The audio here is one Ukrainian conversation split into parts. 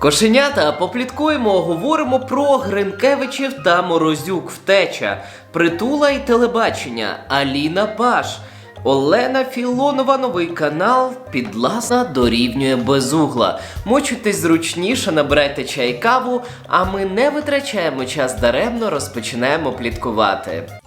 Кошенята, попліткуємо, говоримо про Гринкевичів та Морозюк втеча, притула і телебачення, Аліна Паш. Олена Філонова, новий канал Підласна дорівнює безугла. Мочуйтесь зручніше, набирайте чай каву, а ми не витрачаємо час даремно, розпочинаємо пліткувати.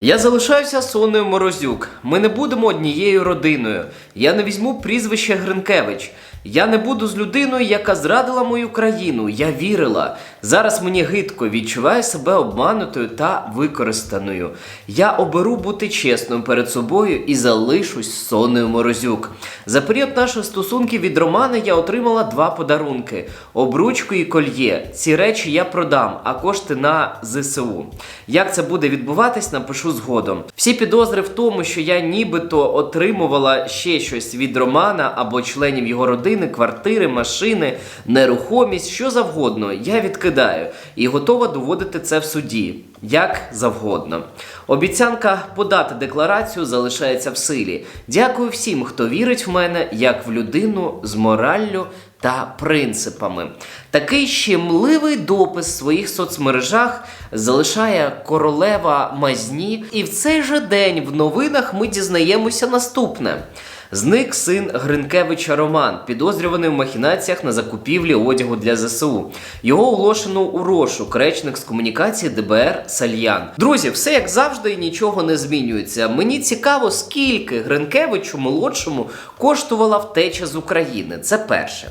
Я залишаюся Соною Морозюк. Ми не будемо однією родиною. Я не візьму прізвище Гринкевич. Я не буду з людиною, яка зрадила мою країну. Я вірила. Зараз мені гидко, відчуваю себе обманутою та використаною. Я оберу бути чесною перед собою і залишусь Соною Морозюк. За період наших стосунків від Романа я отримала два подарунки: обручку і кольє. Ці речі я продам, а кошти на ЗСУ. Як це буде відбуватись, напишу згодом. Всі підозри в тому, що я нібито отримувала ще щось від Романа або членів його родини, квартири, машини, нерухомість, що завгодно, я відкидаю і готова доводити це в суді. Як завгодно. Обіцянка подати декларацію залишається в силі. Дякую всім, хто вірить в мене як в людину з мораллю та принципами. Такий щемливий допис в своїх соцмережах залишає королева мазні, і в цей же день в новинах ми дізнаємося наступне. Зник син Гринкевича Роман, підозрюваний в махінаціях на закупівлі одягу для ЗСУ. Його оголошено у розшук речник з комунікації ДБР Сальян. Друзі, все як завжди і нічого не змінюється. Мені цікаво, скільки Гринкевичу молодшому коштувала втеча з України. Це перше.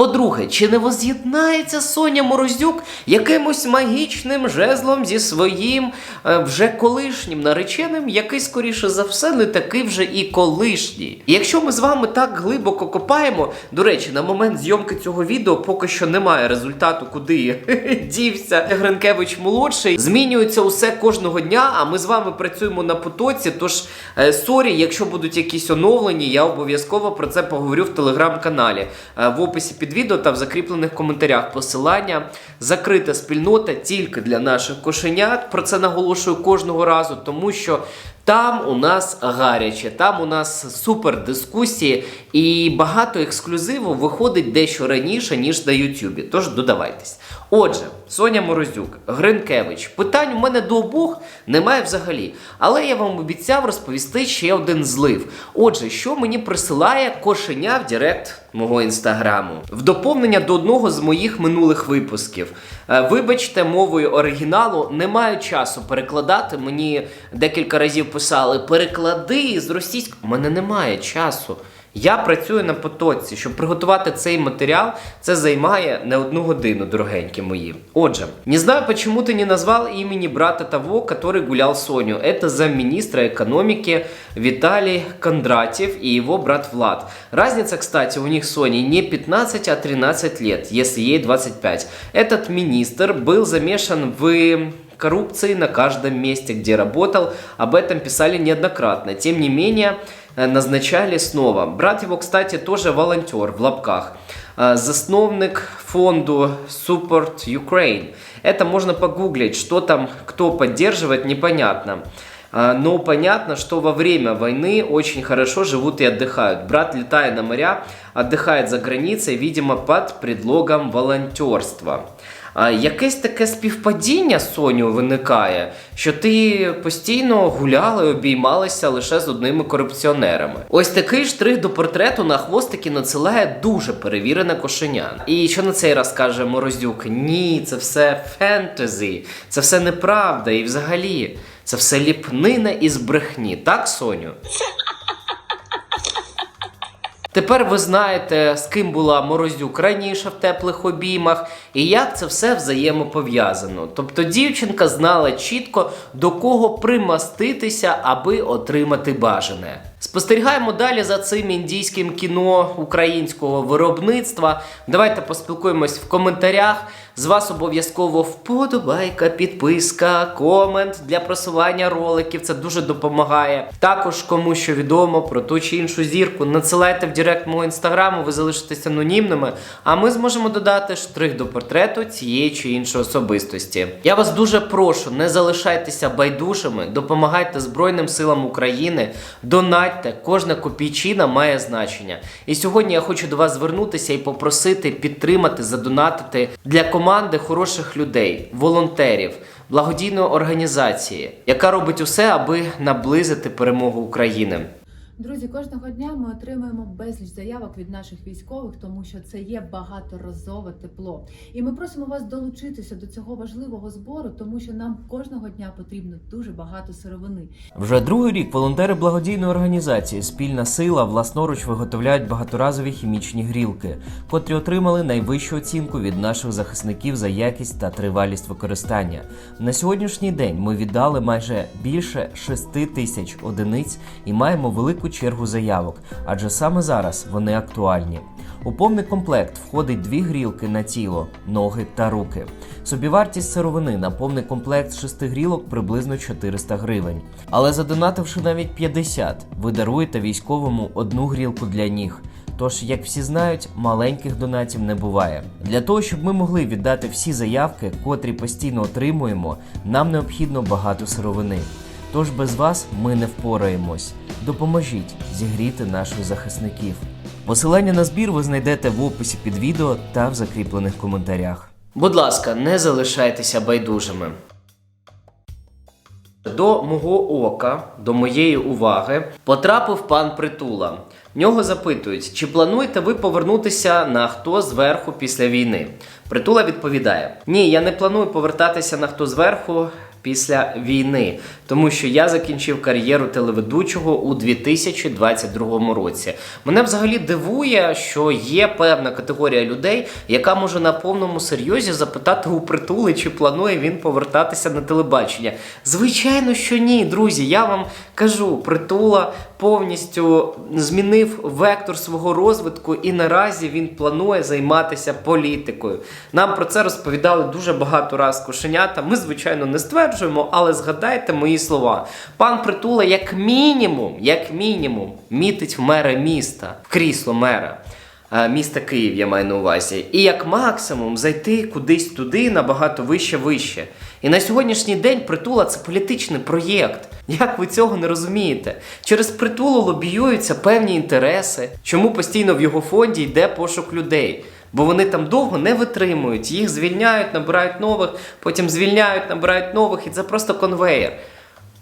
По-друге, чи не воз'єднається Соня Морозюк якимось магічним жезлом зі своїм е, вже колишнім нареченим, який, скоріше за все, не такий вже і колишній. І Якщо ми з вами так глибоко копаємо, до речі, на момент зйомки цього відео поки що немає результату, куди дівся Гринкевич молодший. Змінюється усе кожного дня, а ми з вами працюємо на потоці. Тож е, сорі, якщо будуть якісь оновлення, я обов'язково про це поговорю в телеграм-каналі. Е, в описі під відео та в закріплених коментарях посилання. Закрита спільнота тільки для наших кошенят. Про це наголошую кожного разу, тому що. Там у нас гаряче, там у нас супер дискусії, і багато ексклюзиву виходить дещо раніше, ніж на Ютубі. Тож додавайтесь. Отже, Соня Морозюк, Гринкевич, питань у мене до обох немає взагалі. Але я вам обіцяв розповісти ще один злив. Отже, що мені присилає кошеня в Директ мого інстаграму? В доповнення до одного з моїх минулих випусків. Е, Вибачте, мовою оригіналу не маю часу перекладати. Мені декілька разів писали переклади з російської. У мене немає часу. Я працюю на потоці, щоб приготувати цей матеріал, це займає не одну годину, дорогенькі мої. Отже, не знаю, почему ты не назвал имени брата того, который гулял Соню. Это замминистра экономики Виталий Кондратьев и его брат Влад. Разница, кстати, у них с Соней не 15, а 13 лет, если ей 25. Этот министр был замешан в коррупции на каждом месте, где работал. Об этом писали неоднократно. Тем не менее, э, назначали снова. Брат его, кстати, тоже волонтер в лапках. Э, Засновник фонду Support Ukraine. Это можно погуглить, что там, кто поддерживает, непонятно. А, Но понятно, что во время войны очень хорошо живут и отдыхают. Брат, летая на моря, отдыхает за границей, видимо, под предлогом волонтерства. Якесь таке співпадіння Соню виникає, що ти постійно гуляла і обіймалася лише з одними корупціонерами. Ось такий штрих до портрету на хвостики надсилає дуже перевірене кошеня. І що на цей раз каже Морозюк? Ні, це все фентезі, це все неправда, і взагалі це все ліпнина із брехні, так, Соню? Тепер ви знаєте, з ким була Морозюк раніше в теплих обіймах, і як це все взаємопов'язано. Тобто дівчинка знала чітко до кого примаститися, аби отримати бажане. Спостерігаємо далі за цим індійським кіно українського виробництва. Давайте поспілкуємось в коментарях. З вас обов'язково вподобайка, підписка, комент для просування роликів. Це дуже допомагає. Також кому що відомо про ту чи іншу зірку, надсилайте в директ мого інстаграму, ви залишитесь анонімними, а ми зможемо додати штрих до портрету цієї чи іншої особистості. Я вас дуже прошу, не залишайтеся байдужими, допомагайте Збройним силам України, донатьте, кожна копійчина має значення. І сьогодні я хочу до вас звернутися і попросити підтримати, задонатити для команди хороших людей, волонтерів, благодійної організації, яка робить усе, аби наблизити перемогу України. Друзі, кожного дня ми отримуємо безліч заявок від наших військових, тому що це є багаторазове тепло. І ми просимо вас долучитися до цього важливого збору, тому що нам кожного дня потрібно дуже багато сировини. Вже другий рік волонтери благодійної організації Спільна сила власноруч виготовляють багаторазові хімічні грілки, котрі отримали найвищу оцінку від наших захисників за якість та тривалість використання. На сьогоднішній день ми віддали майже більше 6 тисяч одиниць і маємо велику чергу заявок, адже саме зараз вони актуальні. У повний комплект входить дві грілки на тіло, ноги та руки. Собівартість сировини на повний комплект шести грілок приблизно 400 гривень. Але задонативши навіть 50, ви даруєте військовому одну грілку для ніг. Тож, як всі знають, маленьких донатів не буває. Для того, щоб ми могли віддати всі заявки, котрі постійно отримуємо, нам необхідно багато сировини. Тож без вас ми не впораємось. Допоможіть зігріти наших захисників. Посилання на збір ви знайдете в описі під відео та в закріплених коментарях. Будь ласка, не залишайтеся байдужими. До мого ока, до моєї уваги, потрапив пан Притула. Нього запитують, чи плануєте ви повернутися на хто зверху після війни? Притула відповідає: Ні, я не планую повертатися на хто зверху після війни, тому що я закінчив кар'єру телеведучого у 2022 році. Мене взагалі дивує, що є певна категорія людей, яка може на повному серйозі запитати у притули, чи планує він повертатися на телебачення. Звичайно, що ні, друзі. Я вам кажу, притула повністю змінив вектор свого розвитку, і наразі він планує займатися політикою. Нам про це розповідали дуже багато раз кошенята. Ми, звичайно, не стверджуємо, але згадайте мої слова. Пан Притула, як мінімум, як мінімум, мітить в мера міста, в крісло мера. е, Міста Київ я маю на увазі, і як максимум зайти кудись туди набагато вище вище. І на сьогоднішній день притула це політичний проєкт. Як ви цього не розумієте? Через притулу лобіюються певні інтереси, чому постійно в його фонді йде пошук людей. Бо вони там довго не витримують, їх звільняють, набирають нових, потім звільняють, набирають нових, і це просто конвейер.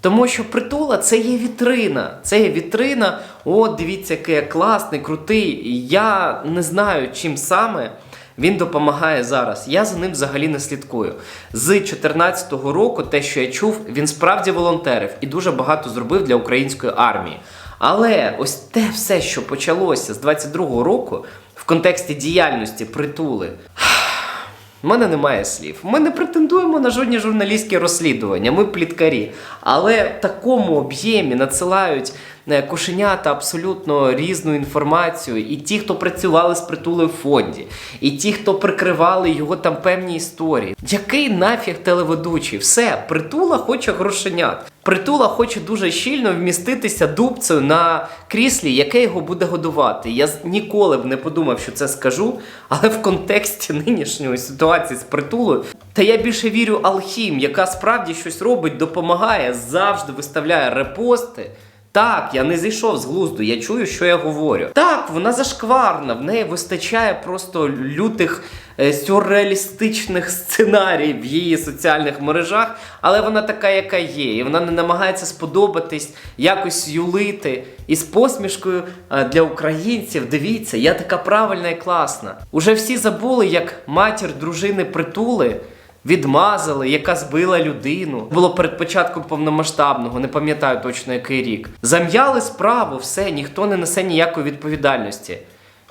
Тому що притула це є вітрина. Це є вітрина. О, дивіться, який я класний, крутий. Я не знаю, чим саме він допомагає зараз. Я за ним взагалі не слідкую. З 2014 року, те, що я чув, він справді волонтерив і дуже багато зробив для української армії. Але ось те все, що почалося з 22-го року, контексті діяльності притули. У мене немає слів. Ми не претендуємо на жодні журналістські розслідування, ми пліткарі. Але в такому об'ємі надсилають е, кошенята абсолютно різну інформацію. І ті, хто працювали з притулою в фонді, і ті, хто прикривали його там певні історії. Який нафіг телеведучий? Все, притула хоче грошенят. Притула хоче дуже щільно вміститися дубцею на кріслі, яке його буде годувати. Я ніколи б не подумав, що це скажу, але в контексті нинішньої ситуації з притулою, та я більше вірю Алхім, яка справді щось робить, допомагає, завжди виставляє репости. Так, я не зійшов з глузду, я чую, що я говорю. Так, вона зашкварна, в неї вистачає просто лютих е, сюрреалістичних сценаріїв в її соціальних мережах, але вона така, яка є, і вона не намагається сподобатись, якось юлити. І з посмішкою е, для українців, дивіться, я така правильна і класна. Уже всі забули, як матір дружини притули відмазали, яка збила людину. Було перед початком повномасштабного, не пам'ятаю точно який рік. Зам'яли справу, все, ніхто не несе ніякої відповідальності.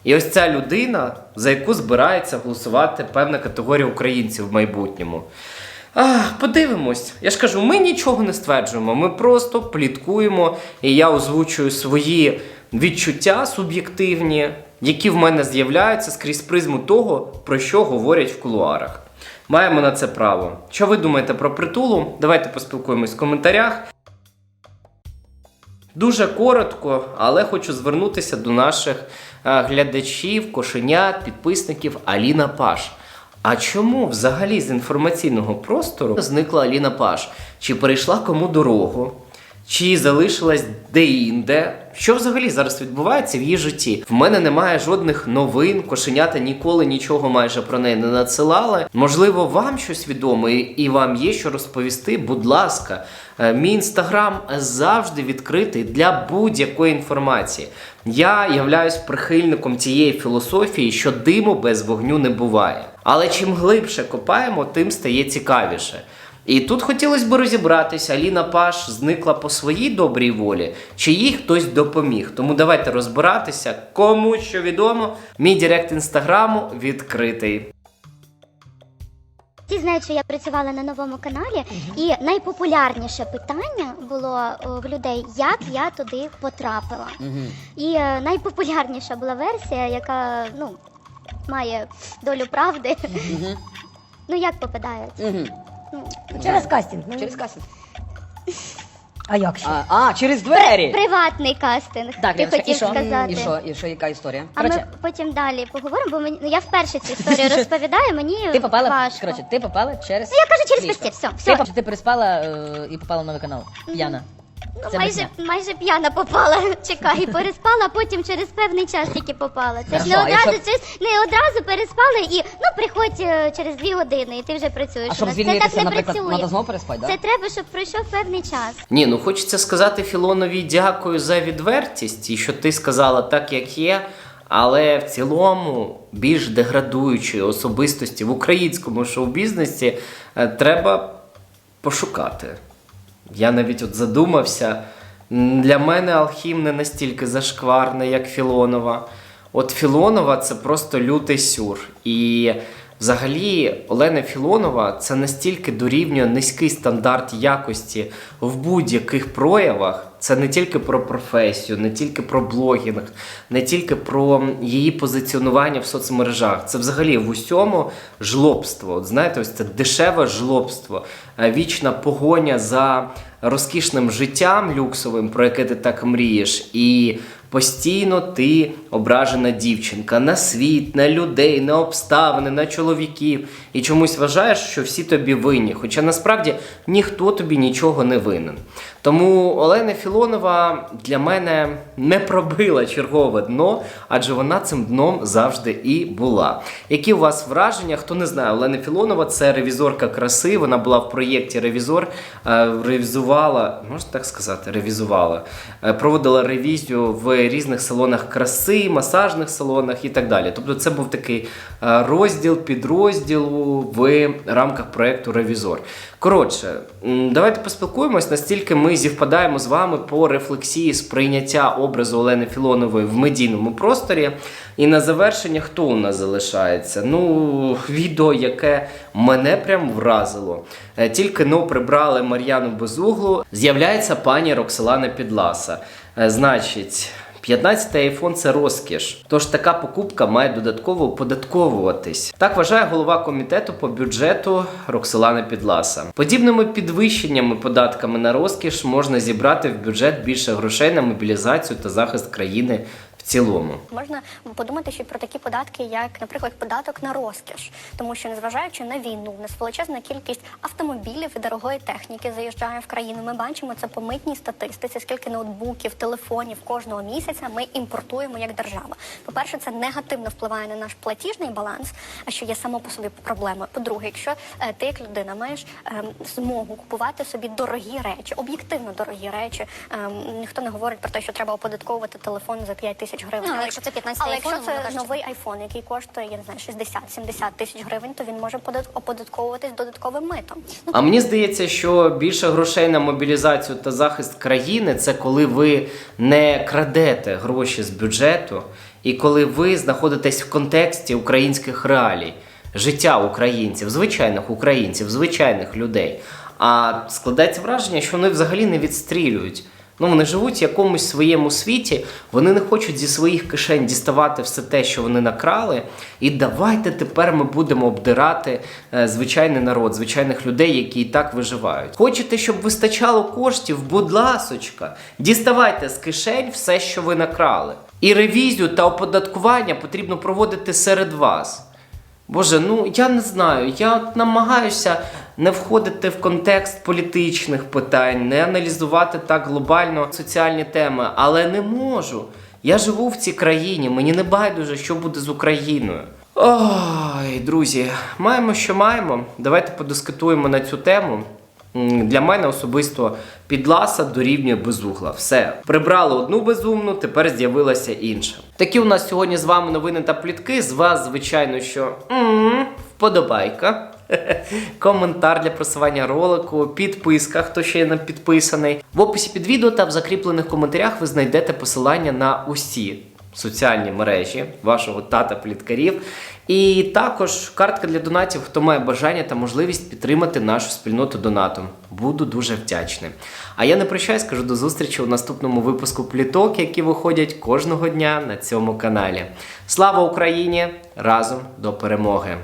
І ось ця людина, за яку збирається голосувати певна категорія українців в майбутньому. Ах, подивимось. Я ж кажу, ми нічого не стверджуємо, ми просто пліткуємо, і я озвучую свої відчуття суб'єктивні, які в мене з'являються скрізь призму того, про що говорять в кулуарах. Маємо на це право. Що ви думаєте про притулу? Давайте поспілкуємось в коментарях. Дуже коротко, але хочу звернутися до наших е, глядачів, кошенят, підписників Аліна Паш. А чому взагалі з інформаційного простору зникла Аліна Паш? Чи перейшла кому дорогу? Чи залишилась де-інде? Що взагалі зараз відбувається в її житті? В мене немає жодних новин, кошенята ніколи нічого майже про неї не надсилали. Можливо, вам щось відомо і- вам є що розповісти. Будь ласка, Е, мій інстаграм завжди відкритий для будь-якої інформації. Я являюсь прихильником тієї філософії, що диму без вогню не буває. Але чим глибше копаємо, тим стає цікавіше. І тут хотілося б розібратися, Аліна Паш зникла по своїй добрій волі, чи їй хтось допоміг. Тому давайте розбиратися, кому що відомо. Мій директ інстаграму відкритий. Всі знають, що я працювала на новому каналі, і найпопулярніше питання було о, в людей, як я туди потрапила. І е, найпопулярніша була версія, яка ну, має долю правди. Ну як попадають? Мгм. Ну, Через кастинг. ну, Через кастинг. А як ще? А, а, через двері. Приватний кастинг. Так, ти хотів і що? сказати. І що, і що, яка історія? А ми потім далі поговоримо, бо мені ну, я вперше цю історію розповідаю. Мені ти попала, важко. коротше, ти попала через Ну, я кажу через постіль, все, Ти, поп- ти переспала е, і попала в новий канал. П'яна. Це майже, брехня. майже п'яна попала. Чекай, переспала, потім через певний час тільки попала. Це ж не а одразу, якщо- це ж не одразу переспали і ну приходь е, через дві години, і ти вже працюєш. А у щоб нас. Це звільнитися, так не наприклад, працює. треба знову переспати, Це так? треба, щоб пройшов певний час. Ні, ну хочеться сказати Філонові дякую за відвертість і що ти сказала так, як є. Але в цілому більш деградуючої особистості в українському шоу-бізнесі е, треба пошукати. Я навіть от задумався. Для мене Алхім не настільки зашкварний, як Філонова. От Філонова це просто лютий сюр. І взагалі Олена Філонова це настільки дорівнює низький стандарт якості в будь-яких проявах. Це не тільки про професію, не тільки про блогінг, не тільки про її позиціонування в соцмережах. Це взагалі в усьому жлобство. От знаєте, ось це дешеве жлобство, Е, вічна погоня за розкішним життям люксовим, про яке ти так мрієш, і постійно ти ображена дівчинка на світ, на людей, на обставини, на чоловіків, і чомусь вважаєш, що всі тобі винні. Хоча насправді ніхто тобі нічого не винен. Тому Олена Філонова для мене не пробила чергове дно, адже вона цим дном завжди і була. Які у вас враження? Хто не знає, Олена Філонова це ревізорка краси. Вона була в проєкті Ревізор, е, ревізувала, можна так сказати, ревізувала, е, проводила ревізію в різних салонах краси, масажних салонах і так далі. Тобто, це був такий е, розділ підрозділу в рамках проєкту Ревізор. Коротше, давайте поспілкуємось, настільки ми зівпадаємо з вами по рефлексії сприйняття образу Олени Філонової в медійному просторі. І на завершення хто у нас залишається? Ну, відео, яке мене прям вразило. Е, Тільки но прибрали Мар'яну Безуглу, з'являється пані Роксолана Підласа. Е, Значить. 15-й айфон це розкіш. Тож така покупка має додатково оподатковуватись. Так вважає голова комітету по бюджету Роксолана Підласа. Подібними підвищеннями податками на розкіш можна зібрати в бюджет більше грошей на мобілізацію та захист країни цілому. Можна подумати ще про такі податки, як, наприклад, податок на розкіш, тому що незважаючи на війну, в нас величезна кількість автомобілів і дорогої техніки заїжджає в країну. Ми бачимо це по митній статистиці, скільки ноутбуків, телефонів кожного місяця ми імпортуємо як держава. По-перше, це негативно впливає на наш платіжний баланс, а що є само по собі проблемою. По-друге, якщо е, ти як людина маєш ем, змогу купувати собі дорогі речі, об'єктивно дорогі речі, ем, ніхто не говорить про те, що треба оподатковувати телефон за 5 тисяч гривень. Ну, але якщо це 15-й але айфон, якщо це кажучи, новий айфон, який коштує я не знаю 60-70 тисяч гривень, то він може подат- оподатковуватись додатковим митом. А мені здається, що більше грошей на мобілізацію та захист країни це коли ви не крадете гроші з бюджету, і коли ви знаходитесь в контексті українських реалій, життя українців, звичайних українців, звичайних людей. А складається враження, що вони взагалі не відстрілюють. Ну, вони живуть в якомусь своєму світі, вони не хочуть зі своїх кишень діставати все те, що вони накрали. І давайте тепер ми будемо обдирати е, звичайний народ, звичайних людей, які і так виживають. Хочете, щоб вистачало коштів? Будь ласочка, діставайте з кишень все, що ви накрали. І ревізію та оподаткування потрібно проводити серед вас. Боже, ну я не знаю. Я намагаюся не входити в контекст політичних питань, не аналізувати так глобально соціальні теми, але не можу. Я живу в цій країні, мені не байдуже, що буде з Україною. Ой, друзі, маємо, що маємо. Давайте подискутуємо на цю тему. Для мене особисто підласа дорівнює безугла. Все. Прибрали одну безумну, тепер з'явилася інша. Такі у нас сьогодні з вами новини та плітки. З вас, звичайно, що м, вподобайка. Коментар для просування ролику, підписка, хто ще не підписаний. В описі під відео та в закріплених коментарях ви знайдете посилання на усі соціальні мережі вашого тата пліткарів. І також картка для донатів, хто має бажання та можливість підтримати нашу спільноту донатом. Буду дуже вдячний. А я не прощаюсь, кажу до зустрічі у наступному випуску пліток, які виходять кожного дня на цьому каналі. Слава Україні! Разом до перемоги!